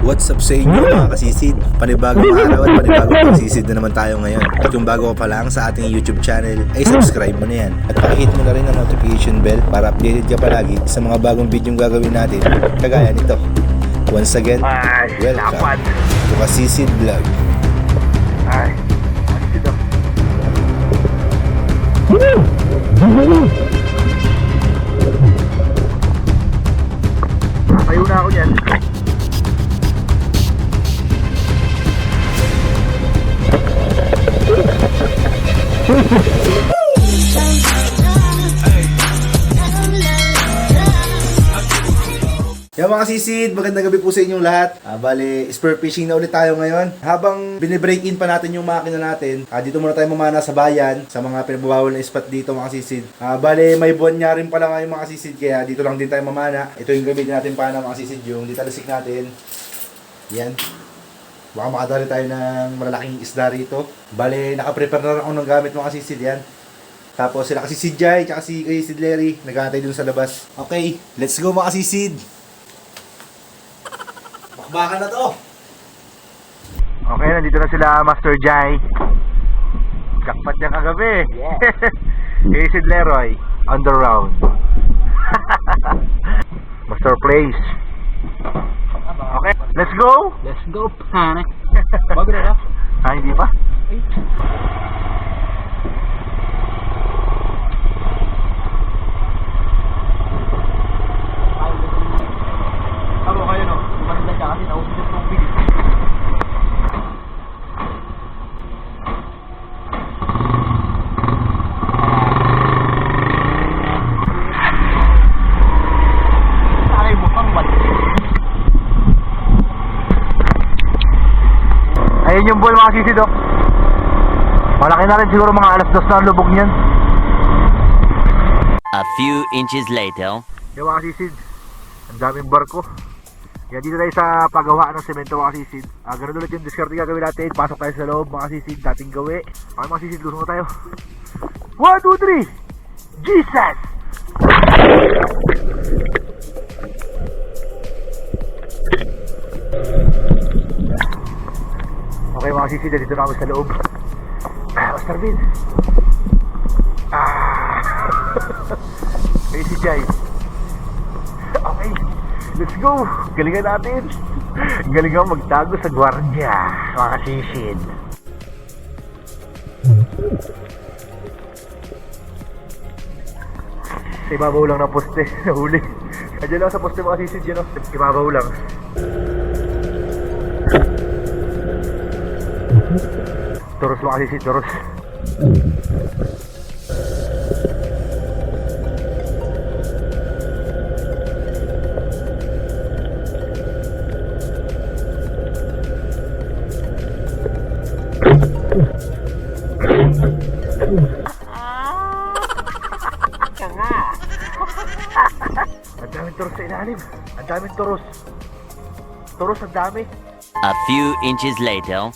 What's up sa inyo mga kasisid? Panibagong araw at panibagong kasisid na naman tayo ngayon. At kung bago ka pa lang sa ating YouTube channel, ay subscribe mo na yan. At pakihit mo na rin ang notification bell para updated ka palagi sa mga bagong video gagawin natin kagaya nito. Once again, welcome to Kasisid Vlog. Ay? Tayo na ako dyan. Yan mga sisid, magandang gabi po sa inyong lahat. Ah, bale, spear fishing na ulit tayo ngayon. Habang binibreak in pa natin yung makina natin, ah, dito muna tayo mamana sa bayan, sa mga pinagbabawal na spot dito mga sisid. Ah, bale, may buwan nga rin pala ngayon mga sisid, kaya dito lang din tayo mamana. Ito yung gamitin natin para mga sisid, yung ditalisik natin. Yan. Baka makadali tayo ng malalaking isda rito. Bale, nakaprepare na rin ako ng gamit mga sisid yan. Tapos sila kasi si Jai, tsaka si, si Sid Larry, nagkakatay dun sa labas. Okay, let's go mga sisid. Bakbakan na to. Okay, nandito na sila Master Jai. Jackpot niya kagabi. Yeah. Acid Leroy, on the round. Master Place. Let's go! Let's go, panic. Bago na ba? Ah, hindi pa? Ako kayo no. Maganda ka kasi nausap Ayun yung bull mga sisi, Dok. Malaki na rin siguro mga alas dos na ang lubog niyan. A few inches later. Yung mga sisid, ang daming barko. Yan dito tayo sa paggawa ng semento mga sisid. Ah, ganun ulit yung discard gagawin natin. Pasok tayo sa loob mga sisid, dating gawi. Okay mga sisid, lusong na tayo. 1, 2, 3! Jesus! Okay mga sisid, dito na kami sa loob. Ah, Master Bin. Ah! May si Jai. Okay, let's go. Galingan natin. Galingan magtago sa gwardya, mga sisid. Sa ibabaw lang ng poste, nahuli. Nandiyan lang sa poste mga sisid yun, no? Sa ibabaw lang. Toros mga sisid, toros. Ang daming toros sa ilalim. Ang daming ang dami. A few inches later.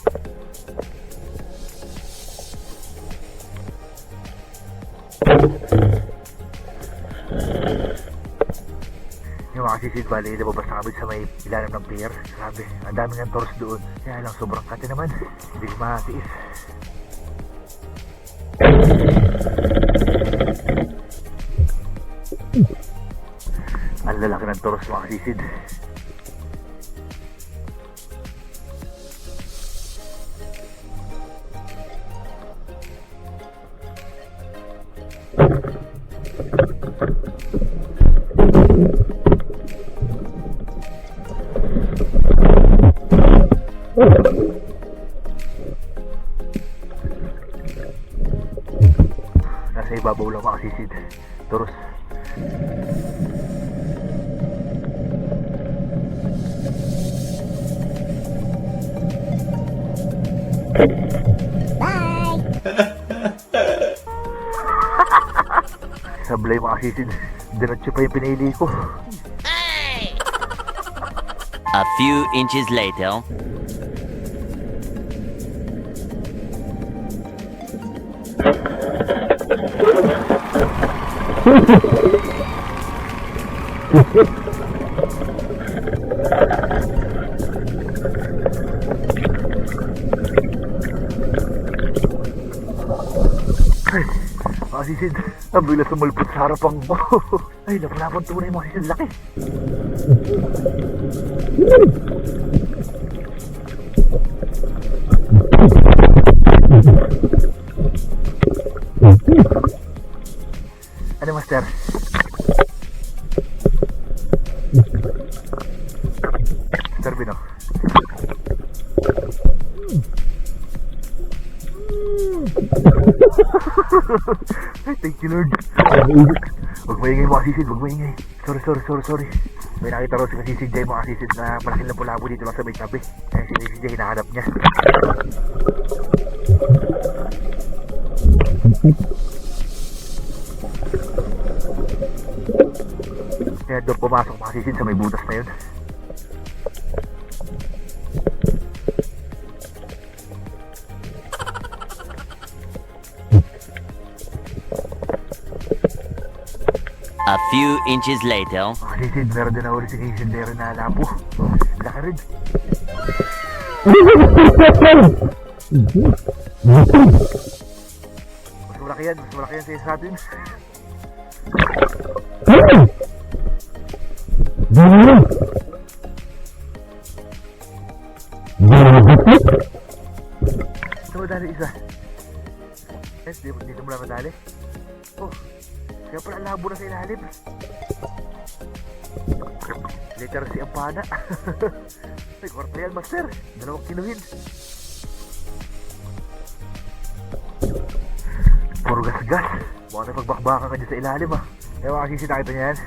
Sisid bali, nababas na kami sa may ilalim ng pier. Grabe, ang daming ang toros doon. Kaya lang, sobrang kate naman. Hindi ko makatiis. Ang lalaki ng toros mga sisid. sablay mga sisid diretso pa yung pinili ko hey! a few inches later Ay, pasisid. Ang bilis sumulpot sa harapan ko. Ay, napalapang tunay mga sisid. Laki. Ano, Master? Master Bino. Thank you Lord. Huwag maingay mga sisid, huwag maingay. Sorry, sorry, sorry, sorry. May nakita raw si Kasisid Jay mga sisid na malaking lapu-labo dito lang sa may tabi. Kaya si Kasisid Jay hinahanap niya. Kaya doon pumasok mga sisid sa may butas na yun. A few inches later. Mga sisid, meron din ako rin si Jay rin na labo. Laki rin. Mas malaki yan, mas malaki yan sa atin. Ito mo dali isa. Eh, dito, mo lang madali. Oh, kaya pala labo na sa ilalim. Literacy ang pana. Ay, kwarta yan, master. Dalawang kinuhin. Puro gas-gas. Baka na pagbakbakan ka dyan sa ilalim ah. Kaya mga sisid, nakita niya yan.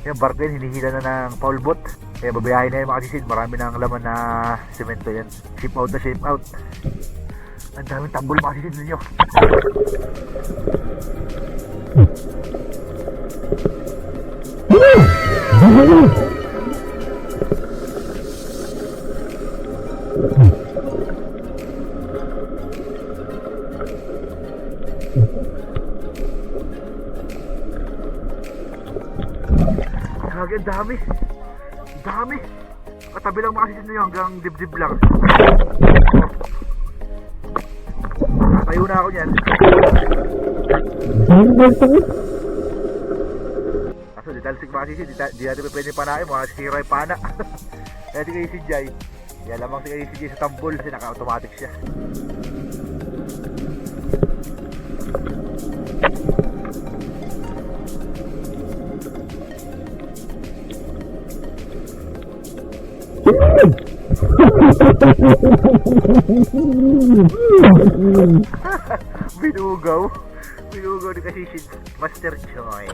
Yung barko yan, hinihila na ng foul boat. Kaya babayahin na yan mga sisid. Marami na ang laman na semento yan. Ship out na ship out. Ang daming tambol mga sisid ninyo. Grabe, ang dami. Ang dami. Katabi lang mga sisid ninyo hanggang dibdib lang. Tayo na ako niyan. Kaso di sisid, di, di natin pwede panahin, mga sira yung pana. Kaya si si Jai, di alamang si Jai sa tambol kasi naka-automatic siya. Binugaw. Binugaw ni kasi si Master Choi.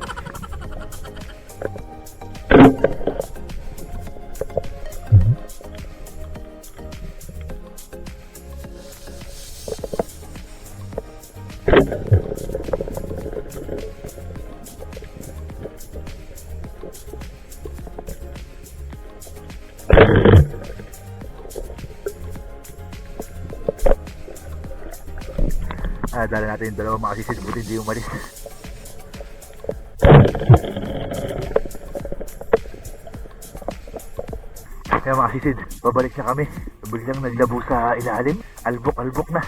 Ah, dala natin yung dalawang makasisid buti hindi umalis. Kaya makasisid, babalik na kami. Biglang naglabo sa ilalim. Albok-albok na.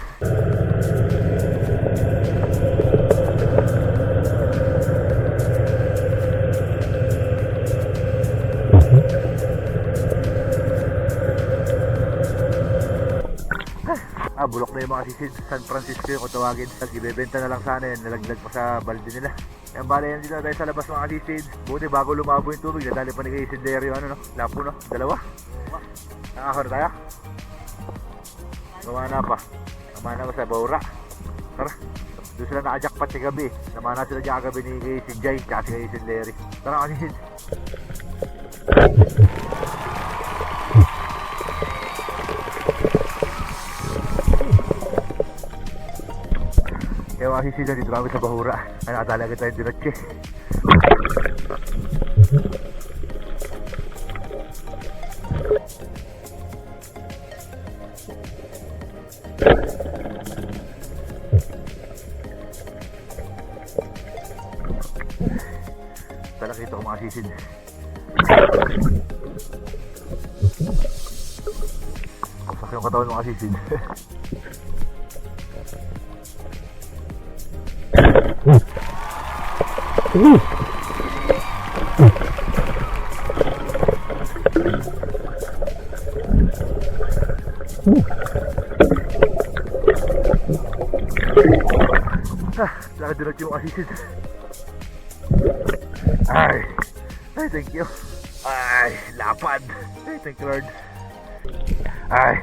Ah, bulok na yung mga sisid. San Francisco yung tawagin. Ibebenta na lang sana yun. Nalaglag pa sa balde nila. Yan bala yan dito tayo sa labas mga sisid. Buti bago lumabo yung tubig. Nadali pa ni kay Sider yung ano no. Lapo no. Dalawa. Nakakahor tayo. Gumana pa. Gumana pa sa Baura. Tara. Doon sila naka-jackpot sa gabi. Namana sila dyan kagabi ni kay si. Tsaka si kay si Larry. Tara mga sisid. Kaya mga sisila dito kami sa Bahura. Ay nakatalaga tayo dinotche. Kasak yung katawan mga sisid. Ah, nakadunod yung assisted. Ay, thank you. Ay, lapad. Ay, thank you, Lord. Ay,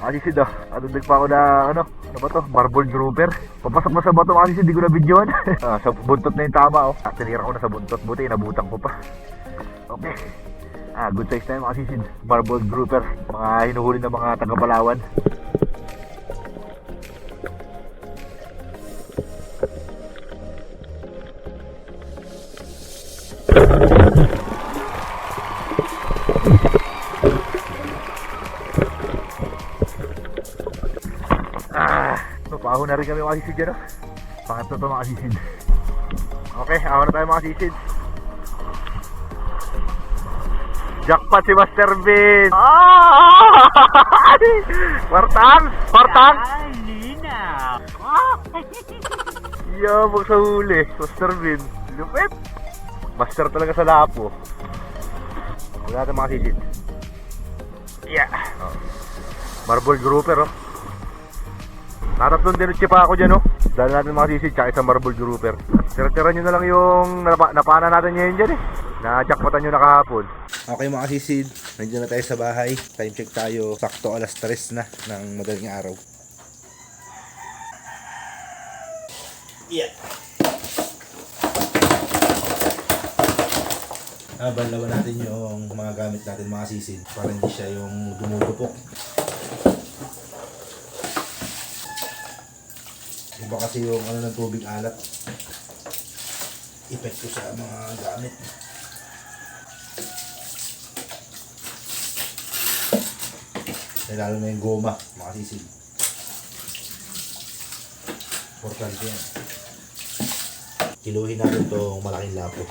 assisted oh. Adundag pa ako na, ano, ano ba to? Marble grouper. Papasok na sa bato kasi hindi ko na videoan. ah, sa buntot na yung tama, oh. Ah, tinira ko na sa buntot. Buti, nabutan ko pa. Okay. Ah, good size na yung mga sisid. Marble grouper. Mga hinuhuli ng mga taga-Palawan. Na rin kami mga sisid dyan, oh. Pangatlo to mga sisid. Okay, na tayo mga sisid. Jackpot si Master Bean! Ah! Kwartang! Kwartang! Yabang sa huli, Master Bean. Lupit! Master talaga sa lapo. Wala natin mga sisid. Yeah! Oh. Marble grouper, oh. Natatlong dinutsi pa ako dyan, oh. Dahil natin mga sisid, tsaka isang marble grouper. Tira-tira nyo na lang yung napa, napana natin ngayon dyan, eh. Na-jackpotan nyo na kahapon. Okay mga sisid, nandiyan na tayo sa bahay. Time check tayo, sakto alas 3 na ng madaling araw. Yeah. Ah, banlawan natin yung mga gamit natin mga sisid para hindi siya yung dumudupok. Iba kasi yung ano ng tubig alat. Epekto sa mga gamit. Eh, lalo na yung goma, makasisid. Importante yan. Kiluhin natin itong malaking lapo.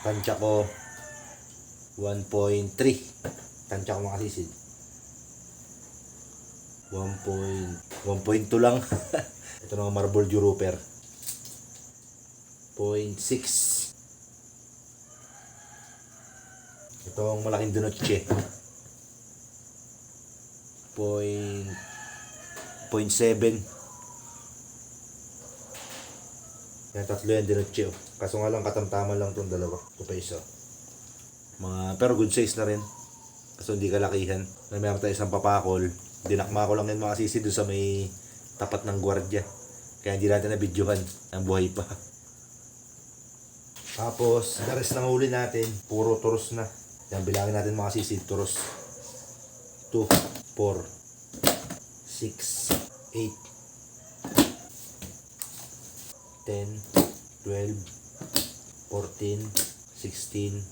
Tansya ko 1.3. Tansya ko makasisid. 1. 1.2 lang. Ito na marble Europer. 0.6. Itong malaking. Point... Point seven. Yan, tatlo yan donutche. Oh. Kaso nga lang, katamtaman lang itong dalawa. Ito pa isa. Mga, pero good size na rin. Kaso hindi kalakihan. Na meron tayo isang papakol. Dinakma ko lang yan mga sisi doon sa may tapat ng gwardiya. Kaya hindi natin na-videohan. Ang buhay pa. Tapos, the rest ng huli natin, puro turos na. Yan, bilangin natin mga sisid, turos. 2, 4, 6, 8, 10, 12, 14, 16,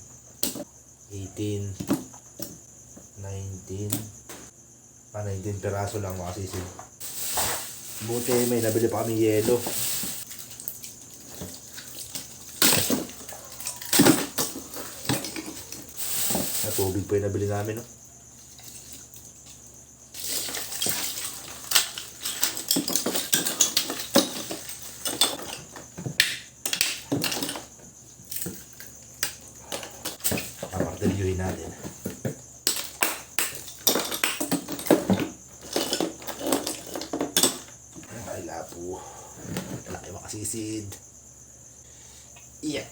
18, 19, ah, 19 peraso lang mga sisid. Buti may nabili pa kami yelo. Na tubig pa yung nabili namin, no? Papartelyuhin natin. Ay, lapo. Makasisid. Yeah.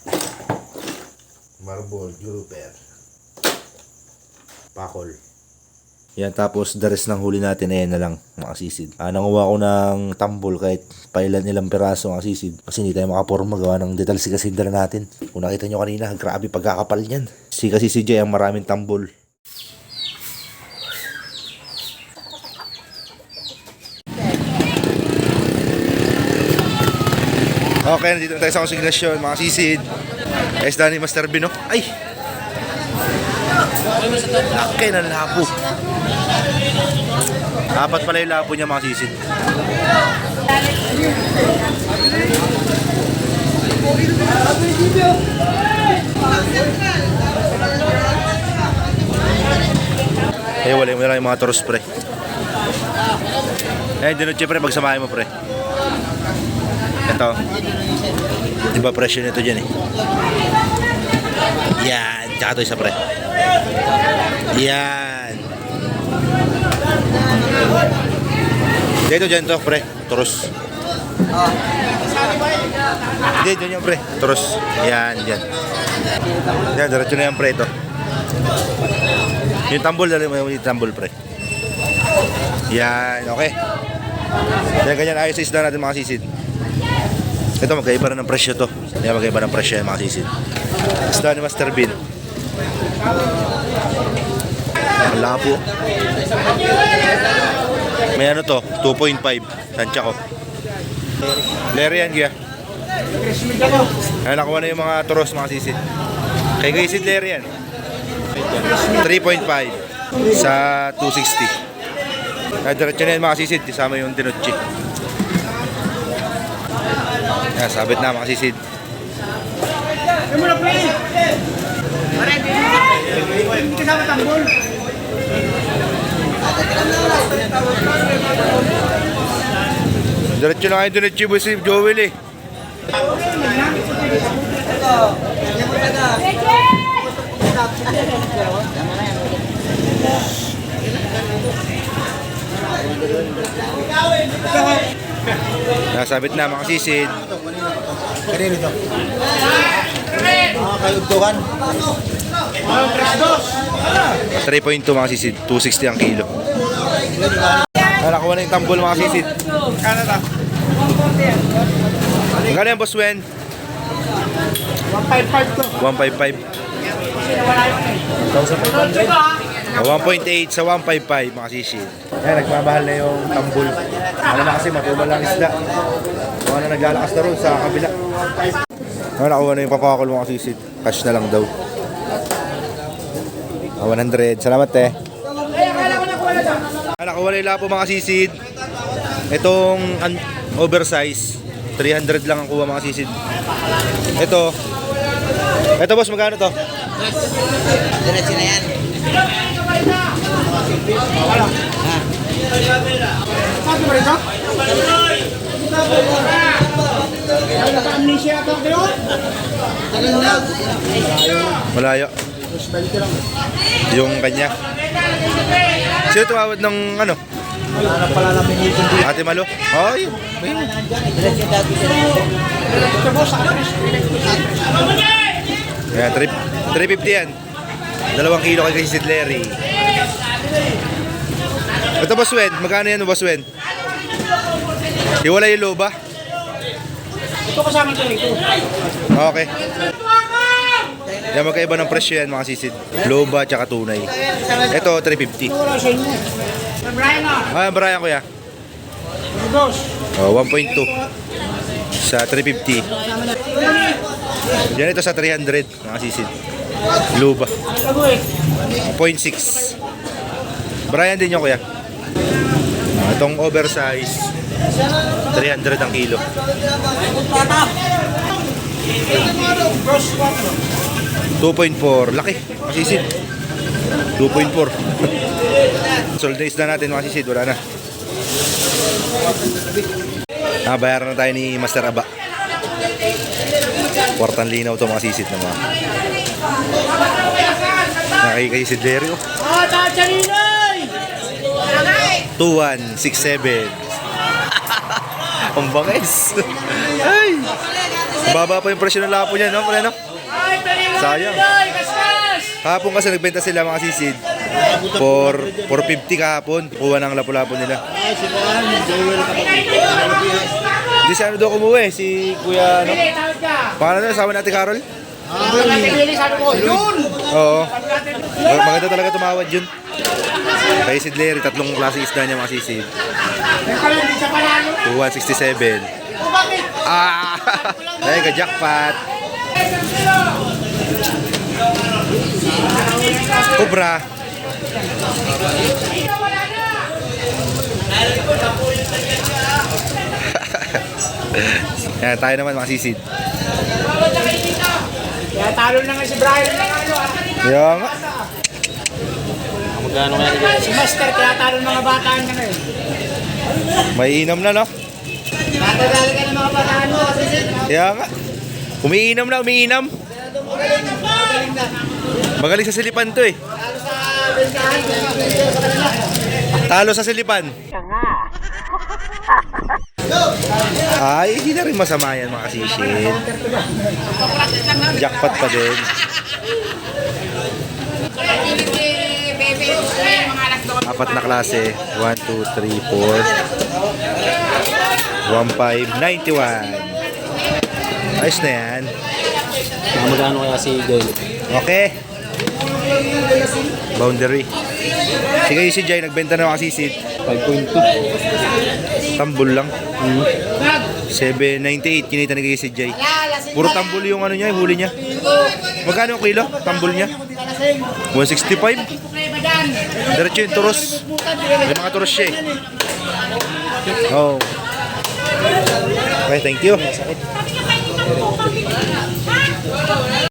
Marble, Europer. Pakol. Yan, tapos the rest ng huli natin, ayan na lang, mga sisid. Ah, nanguha ko ng tambol kahit pailan ilang peraso mga sisid. Kasi hindi tayo makaporma gawa ng detal si kasindra natin. Kung nakita nyo kanina, grabe pagkakapal niyan. Si kasi si Jay ang maraming tambol. Okay, nandito na tayo sa konsignasyon, mga sisid. Es Danny Master Bino. Ay! Laki ng lapo. Apat pala yung lapo niya mga sisid. Eh, wala mo na lang yung mga toros, pre. Eh, dinot pre, pagsamahin mo, pre. Ito. Iba presyo nito dyan eh. Yan. Tsaka ito isa pre. Yan. Dito dyan to pre. Turos. Hindi, dyan yung pre. Turos. Yan, dyan. Yan, diretso na yan pre ito. Yung tambol, dali mo yung tambol pre. Yan, okay. Yan, ganyan ayos sa isda natin mga sisid. Ito, magkaiba na ng presyo to. Yan, magkaiba ng presyo yan mga sisid. Isda ni Master Bean. Ang labo. May ano to, 2.5. Tansya ko. Larry yan, kaya. Ay, nakuha na yung mga turos, mga sisid. Kay Gaysid Larry yan. 3.5 sa 260. Ay, diretso na yan mga sisid. Kasama yung dinuchi. Yan, sabit na mga sisid. Diretso na kayo dinuchi mo si Joel eh. Nasabit na mga sisid. Kanino to? Mga kayugtuhan. 3.2 mga sisid. 260 ang kilo. Nakuha na yung tambol mga sisid. Canada. Magkano yan, Boss Wen? 155 to. 155. 1,500. Ah, 1.8 sa 155 mga sisid. Ayan, nagmamahal na yung tambol. Ano na kasi, matumal lang isda. Kung ano naglalakas na ron sa kabila. Ah, nakuha na yung papakol mga sisid. Cash na lang daw. Ah, 100. Salamat eh. Ah, nakuha na yung lapo mga sisid. Itong oversize. 300 lang ang kuha mga sisid. Ito. Ito boss, magkano to? Diretso na yan. Sabi mo rito? Ay, naka-amnesia ito kayo? Malayo. Yung kanya. Sino tumawad ng ano? Na pala namin dito. Ate Malo? Ayun. Diretso dati sa Ito mo sa akin. Trip, 350 yan. Dalawang kilo kay Sid Larry. Ito, Boss Wen. Magkano yan, Boss Wen? Hiwala yung loba? Ito kasama ko rito. Okay. Yan, magkaiba ng presyo yan, mga sisid. Loba tsaka tunay. Ito, 350. Wala sa inyo. Brian ah. Ah, Brian, kuya. Oh, 1.2 sa 350. Yan ito sa 300, mga sisid. Luba. Lago eh. 0.6. Brian din yung kuya. Ah, Itong oversize, 300 ang kilo. Dos 4. 2.4. Laki, mga sisid. 2.4. Sold na isda natin, mga sisid. Wala na. Ah, bayaran na tayo ni Master Aba. Kwartang linaw to mga sisid na mga. Nakikay si Larry oh. Tataninoy! 2167. Ang bangis. Ay. Baba pa yung presyo ng lapo niya, no? Pre, no? Ay! Sayang. Kahapon kasi nagbenta sila mga sisid. For 450 kahapon. Kuha ng lapu-lapo nila. Hindi si ano daw kumuwi. Si Kuya, ano? Ka. Pangalan na, asawa natin Carol? Ah! Oo. Maganda talaga tumawad yun. Kay Sid Larry, tatlong klase isda niya mga sisid. Yung pala, hindi siya panalo. 2167. O bakit? Ah! Ay, ka-jackpot. Cobra. Yan, tayo naman mga sisid. Kaya talo na nga si Brian ng ano ah. Kaya nga. Si Master, kaya talo na nga bataan na ngayon. May inam na, no? Matagali ka ng mga patano kasi sin. Kaya nga. Umiinom na, umiinom. Magaling sa silipan to eh. Talo sa silipan. Ay, hindi na rin masama yan mga kasisid. Jackpot pa din. Apat na klase. 1, 2, 3, 4. 1, 5, 91. Ayos na yan. Magkano kaya si Joel? Okay. Boundary. Sige, si Jay, nagbenta na ako kasisid. 5.2. Tambol lang. 798 kinita ni si Jay. Puro tambol yung ano niya, huli niya. Magkano yung kilo? Tambol niya? 165? Diretso yung turos. May mga turos siya eh. Oh. Okay, thank you.